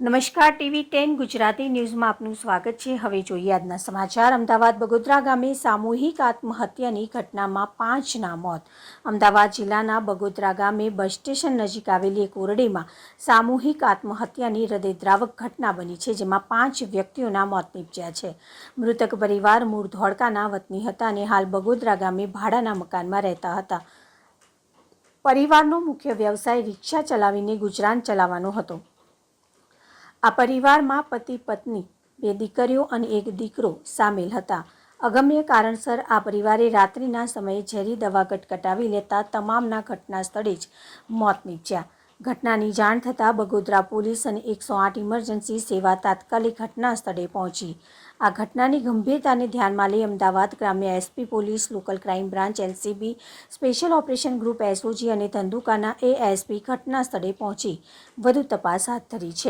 નમસ્કાર, TV ten Gujarati ન્યૂઝમાં આપનું સ્વાગત છે. હવે જોઈએ આજના સમાચાર. અમદાવાદ બગોદરા ગામે સામૂહિક આત્મહત્યાની ઘટનામાં પાંચના મોત. અમદાવાદ જિલ્લાના બગોદરા ગામે બસ સ્ટેશન નજીક આવેલી એક ઓરડીમાં સામૂહિક આત્મહત્યાની હૃદયદ્રાવક ઘટના બની છે, જેમાં પાંચ વ્યક્તિઓના મોત નીપજ્યા છે. મૃતક પરિવાર મૂળ ધોળકાના વતની હતા અને હાલ બગોદરા ગામે ભાડાના મકાનમાં રહેતા હતા. પરિવારનો મુખ્ય વ્યવસાય રિક્ષા ચલાવીને ગુજરાન ચલાવવાનો હતો. આ પરિવારમાં પતિ, પત્ની, બે દીકરીઓ અને એક દીકરો સામેલ હતા. અગમ્ય કારણસર આ પરિવારે રાત્રિના સમયે ઝેરી દવા કટકટાવી લેતા તમામના ઘટના સ્થળે જ મોત નીપજ્યા. ઘટનાની જાણ થતાં બગોદરા પોલીસ અને એકસો આઠ ઇમરજન્સી સેવા તાત્કાલિક ઘટના સ્થળે પહોંચી. આ ઘટનાની ગંભીરતાને ધ્યાનમાં લઈ અમદાવાદ ગ્રામ્ય SP police, local crime branch, LCB, special operation group, SOG અને ધંધુકાના એએસપી ઘટના સ્થળે પહોંચી. વધુ તપાસ હાથ ધરી છે.